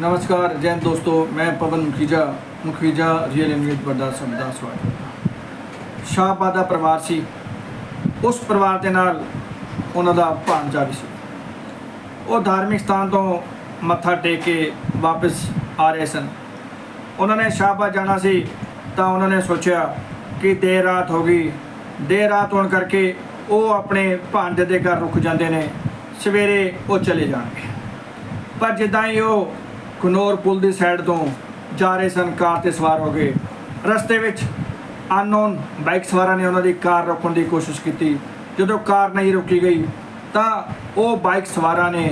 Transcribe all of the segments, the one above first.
नमस्कार जैन दोस्तों मैं पवन मुखीजा ਮੁਖੀਜਾ ਰੀਅਲ ਇਮੇਜ ਵੱਡਾ ਸਭ ਦਾ ਸਵਾਗਤ ਸ਼ਾਹਬਾਦ ਦਾ ਪਰਿਵਾਰ ਸੀ ਉਸ ਪਰਿਵਾਰ ਦੇ ਨਾਲ ਉਹਨਾਂ ਦਾ ਭਾਣਜਾ ਵੀ ਸੀ ਉਹ ਧਾਰਮਿਕ ਸਥਾਨ ਤੋਂ ਮੱਥਾ ਟੇਕ ਕੇ ਵਾਪਸ ਆ ਰਹੇ ਸਨ ਉਹਨਾਂ ਨੇ ਸ਼ਾਹਬਾਦ ਜਾਣਾ ਸੀ ਤਾਂ ਉਹਨਾਂ ਨੇ ਸੋਚਿਆ ਕਿ ਦੇਰ ਰਾਤ ਹੋ ਗਈ ਦੇਰ ਰਾਤ ਹੋਣ ਕਰਕੇ ਉਹ ਆਪਣੇ ਭਾਂਜੇ ਦੇ ਘਰ ਰੁਕ ਜਾਂਦੇ ਨੇ ਸਵੇਰੇ ਉਹ ਚਲੇ ਜਾਣਗੇ ਪਰ ਜਿੱਦਾਂ ਹੀ ਉਹ ਕਨੌਰ ਪੁਲ ਦੀ ਸਾਈਡ ਤੋਂ ਜਾ ਰਹੇ ਸਨ ਕਾਰ ਤੇ ਸਵਾਰ ਹੋ ਗਏ। ਰਸਤੇ ਵਿੱਚ ਅਨਨੋਨ ਬਾਈਕ ਸਵਾਰਾਂ ਨੇ ਉਹਨਾਂ ਦੀ ਕਾਰ ਰੋਕਣ ਦੀ ਕੋਸ਼ਿਸ਼ ਕੀਤੀ। ਜਦੋਂ ਕਾਰ ਨਹੀਂ ਰੁਕੀ ਗਈ, ਤਾਂ ਉਹ ਬਾਈਕ ਸਵਾਰਾਂ ਨੇ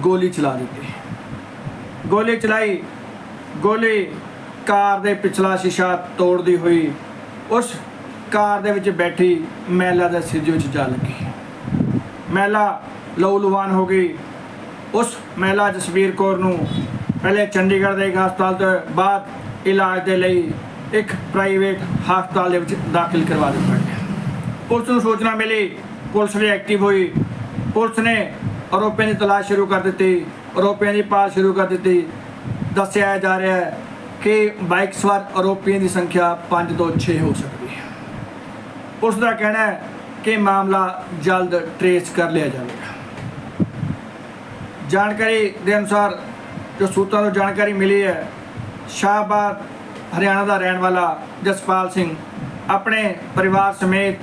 ਗੋਲੀ ਚਲਾ ਦਿੱਤੀ। ਗੋਲੀ ਚਲਾਈ, ਗੋਲੀ ਕਾਰ ਦੇ ਪਿਛਲਾ ਸ਼ੀਸ਼ਾ ਤੋੜਦੀ ਹੋਈ ਉਸ ਕਾਰ ਦੇ ਵਿੱਚ ਬੈਠੀ ਮਹਿਲਾ ਦੇ ਸਿਰ ਵਿੱਚ ਜਾ ਲੱਗੀ। ਮਹਿਲਾ ਲਹੂਲੁਹਾਨ ਹੋ ਗਈ। ਉਸ ਮਹਿਲਾ ਜਸਵੀਰ ਕੌਰ ਨੂੰ ਪਹਿਲੇ ਚੰਡੀਗੜ੍ਹ ਦੇ ਇੱਕ ਹਸਪਤਾਲ ਤੋਂ ਬਾਅਦ ਇਲਾਜ ਦੇ ਲਈ ਇੱਕ ਪ੍ਰਾਈਵੇਟ ਹਸਪਤਾਲ ਦੇ ਵਿੱਚ ਦਾਖਲ ਕਰਵਾ ਦਿੱਤਾ ਗਿਆ। ਪੁਲਿਸ ਨੂੰ ਸੂਚਨਾ ਮਿਲੀ, ਪੁਲਿਸ ਵੀ ਐਕਟਿਵ ਹੋਈ। ਪੁਲਿਸ ਨੇ ਆਰੋਪੀਆਂ ਦੀ ਤਲਾਸ਼ ਸ਼ੁਰੂ ਕਰ ਦਿੱਤੀ, ਆਰੋਪੀਆਂ ਦੀ ਭਾਲ ਸ਼ੁਰੂ ਕਰ ਦਿੱਤੀ। ਦੱਸਿਆ ਜਾ ਰਿਹਾ ਹੈ ਕਿ ਬਾਈਕ ਸਵਾਰ ਆਰੋਪੀਆਂ ਦੀ ਸੰਖਿਆ 5 ਤੋਂ 6 ਹੋ ਸਕਦੀ ਹੈ। ਪੁਲਿਸ ਦਾ ਕਹਿਣਾ ਹੈ ਕਿ ਮਾਮਲਾ ਜਲਦ ਟਰੇਸ ਕਰ ਲਿਆ ਜਾਵੇਗਾ। ਜਾਣਕਾਰੀ ਦੇ ਅਨੁਸਾਰ ਜੋ ਸੂਤਰਾਂ ਤੋਂ ਜਾਣਕਾਰੀ ਮਿਲੀ ਹੈ, ਸ਼ਾਹਬਾਦ, ਹਰਿਆਣਾ ਦਾ ਰਹਿਣ ਵਾਲਾ ਜਸਪਾਲ ਸਿੰਘ ਆਪਣੇ ਪਰਿਵਾਰ ਸਮੇਤ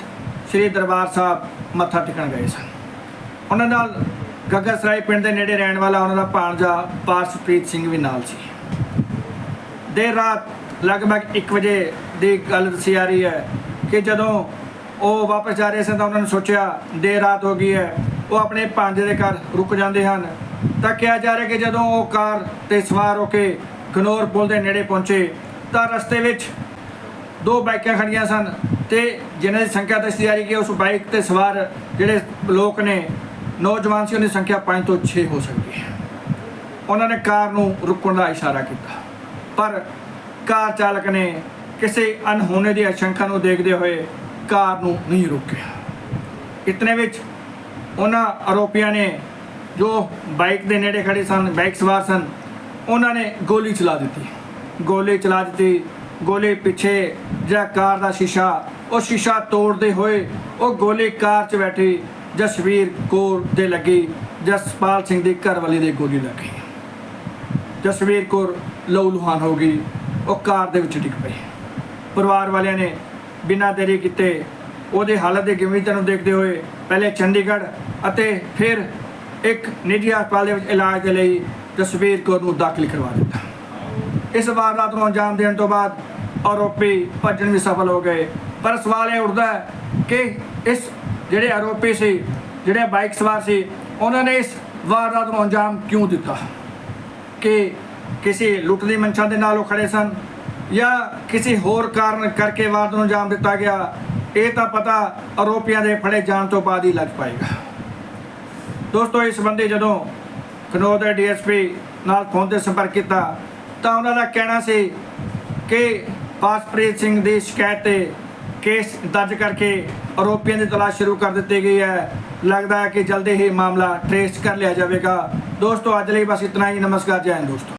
ਸ੍ਰੀ ਦਰਬਾਰ ਸਾਹਿਬ ਮੱਥਾ ਟੇਕਣ ਗਏ ਸਨ। ਉਹਨਾਂ ਨਾਲ ਗੱਗਾ ਸਰਾਏ ਪਿੰਡ ਦੇ ਨੇੜੇ ਰਹਿਣ ਵਾਲਾ ਉਹਨਾਂ ਦਾ ਭਾਣਜਾ ਪਾਰਸਪ੍ਰੀਤ ਸਿੰਘ ਵੀ ਨਾਲ ਸੀ। ਦੇਰ ਰਾਤ ਲਗਭਗ 1 ਵਜੇ ਦੀ ਗੱਲ ਦੱਸੀ ਆ ਰਹੀ ਹੈ ਕਿ ਜਦੋਂ ਉਹ ਵਾਪਸ ਜਾ ਰਹੇ ਸਨ ਤਾਂ ਉਹਨਾਂ ਨੇ ਸੋਚਿਆ, ਦੇਰ ਰਾਤ ਹੋ ਗਈ ਹੈ, ਉਹ ਆਪਣੇ ਭਾਂਜੇ ਦੇ ਘਰ ਰੁਕ ਜਾਂਦੇ ਹਨ। ਤਾਂ ਕਿਹਾ ਜਾ ਰਿਹਾ ਕਿ ਜਦੋਂ ਉਹ ਕਾਰ ਤੇ ਸਵਾਰ ਹੋ ਕੇ ਗਨੌਰ ਪੁਲ ਦੇ ਨੇੜੇ ਪਹੁੰਚੇ, ਤਾਂ ਰਸਤੇ ਵਿੱਚ ਦੋ ਬਾਈਕਾਂ ਖੜੀਆਂ ਸਨ ਤੇ ਜਿਨ੍ਹਾਂ ਦੀ ਸੰਖਿਆ ਦੱਸੀ ਜਾ ਰਹੀ ਕਿ ਉਸ ਬਾਈਕ ਤੇ ਸਵਾਰ ਜਿਹੜੇ ਲੋਕ ਨੇ, ਨੌਜਵਾਨ ਸੀ ਉਹਨਾਂ ਦੀ ਸੰਖਿਆ 5 ਤੋਂ 6 ਹੋ ਸਕਦੀ ਹੈ। ਉਹਨਾਂ ਨੇ ਕਾਰ ਨੂੰ ਰੁਕਣ ਦਾ ਇਸ਼ਾਰਾ ਕੀਤਾ। ਪਰ ਕਾਰ ਚਾਲਕ ਨੇ ਕਿਸੇ ਅਨਹੋਣੇ ਦੀ ਆਸ਼ੰਕਾ ਨੂੰ ਦੇਖਦੇ ਹੋਏ ਕਾਰ ਨੂੰ ਨਹੀਂ ਰੋਕਿਆ। ਇਤਨੇ ਵਿੱਚ ਉਹਨਾਂ ਆਰੋਪੀਆਂ ਨੇ ਜੋ ਬਾਈਕ ਦੇ ਨੇੜੇ ਖੜੇ ਸਨ, ਬਾਈਕ ਸਵਾਰ ਸਨ, ਉਹਨਾਂ ਨੇ ਗੋਲੀ ਚਲਾ ਦਿੱਤੀ। ਗੋਲੀ ਚਲਾ ਦਿੱਤੀ, ਗੋਲੀ ਪਿੱਛੇ ਜਿਹੜਾ ਕਾਰ ਦਾ ਸ਼ੀਸ਼ਾ, ਉਹ ਸ਼ੀਸ਼ਾ ਤੋੜਦੇ ਹੋਏ ਉਹ ਗੋਲੀ ਕਾਰ 'ਚ ਬੈਠੀ ਜਸਵੀਰ ਕੌਰ ਦੇ ਲੱਗੀ, ਜਸਪਾਲ ਸਿੰਘ ਦੀ ਘਰਵਾਲੀ ਦੇ ਗੋਲੀ ਲੱਗੀ ਜਸਵੀਰ ਕੌਰ ਲਹੂ ਲੁਹਾਨ ਹੋ ਗਈ, ਉਹ ਕਾਰ ਦੇ ਵਿੱਚ ਡਿੱਗ ਪਈ। ਪਰਿਵਾਰ ਵਾਲਿਆਂ ਨੇ ਬਿਨਾਂ ਦੇਰੀ ਕੀਤੇ ਉਹਦੇ ਹਾਲਤ ਦੇ ਗੰਭੀਰਤਾ ਨੂੰ ਦੇਖਦੇ ਹੋਏ ਪਹਿਲੇ ਚੰਡੀਗੜ੍ਹ ਅਤੇ ਫਿਰ ਇੱਕ ਨਿੱਜੀ ਹਸਪਤਾਲ ਦੇ ਵਿੱਚ ਇਲਾਜ ਦੇ ਲਈ ਜਸਵੀਰ ਕੌਰ ਨੂੰ ਦਾਖਲ ਕਰਵਾ ਦਿੱਤਾ। ਇਸ ਵਾਰਦਾਤ ਨੂੰ ਅੰਜਾਮ ਦੇਣ ਤੋਂ ਬਾਅਦ ਆਰੋਪੀ ਭੱਜਣ ਵਿੱਚ ਸਫਲ ਹੋ ਗਏ। ਪਰ ਸਵਾਲ ਇਹ ਉੱਠਦਾ ਹੈ ਕਿ ਇਸ ਜਿਹੜੇ ਆਰੋਪੀ ਸੀ, ਜਿਹੜੇ ਬਾਈਕ ਸਵਾਰ ਸੀ, ਉਹਨਾਂ ਨੇ ਇਸ ਵਾਰਦਾਤ ਨੂੰ ਅੰਜਾਮ ਕਿਉਂ ਦਿੱਤਾ? ਕਿ ਕਿਸੇ ਲੁੱਟ ਦੀ ਮਨਸ਼ਾ ਦੇ ਨਾਲ ਉਹ ਖੜੇ ਸਨ ਜਾਂ ਕਿਸੇ ਹੋਰ ਕਾਰਨ ਕਰਕੇ ਵਾਰਦਾਤ ਨੂੰ ਅੰਜਾਮ ਦਿੱਤਾ ਗਿਆ? ਇਹ ਤਾਂ ਪਤਾ ਆਰੋਪੀਆਂ ਦੇ ਫੜੇ ਜਾਣ ਤੋਂ ਬਾਅਦ ਹੀ ਲੱਗ ਪਾਏਗਾ। ਦੋਸਤੋ, ਇਸ ਸੰਬੰਧੀ ਜਦੋਂ ਖਨੌਰ ਦੇ ਡੀਐਸਪੀ ਨਾਲ ਫੋਨ ਤੇ ਸੰਪਰਕ ਕੀਤਾ, ਤਾਂ ਉਹਨਾਂ ਦਾ ਕਹਿਣਾ ਸੀ ਕਿ ਪਾਸਪ੍ਰੀਤ ਸਿੰਘ ਦੀ ਸ਼ਿਕਾਇਤ ਤੇ ਕੇਸ ਦਰਜ ਕਰਕੇ ਆਰੋਪੀਆਂ ਦੀ ਤਲਾਸ਼ ਸ਼ੁਰੂ ਕਰ ਦਿੱਤੀ ਗਈ ਹੈ। ਲੱਗਦਾ ਹੈ ਕਿ ਜਲਦੀ ਹੀ ਮਾਮਲਾ ਟ੍ਰੇਸ ਕਰ ਲਿਆ ਜਾਵੇਗਾ। ਦੋਸਤੋ, ਅੱਜ ਲਈ ਬਸ ਇਤਨਾ ਹੀ। ਨਮਸਕਾਰ, ਜੈ ਹਿੰਦ ਦੋਸਤੋ।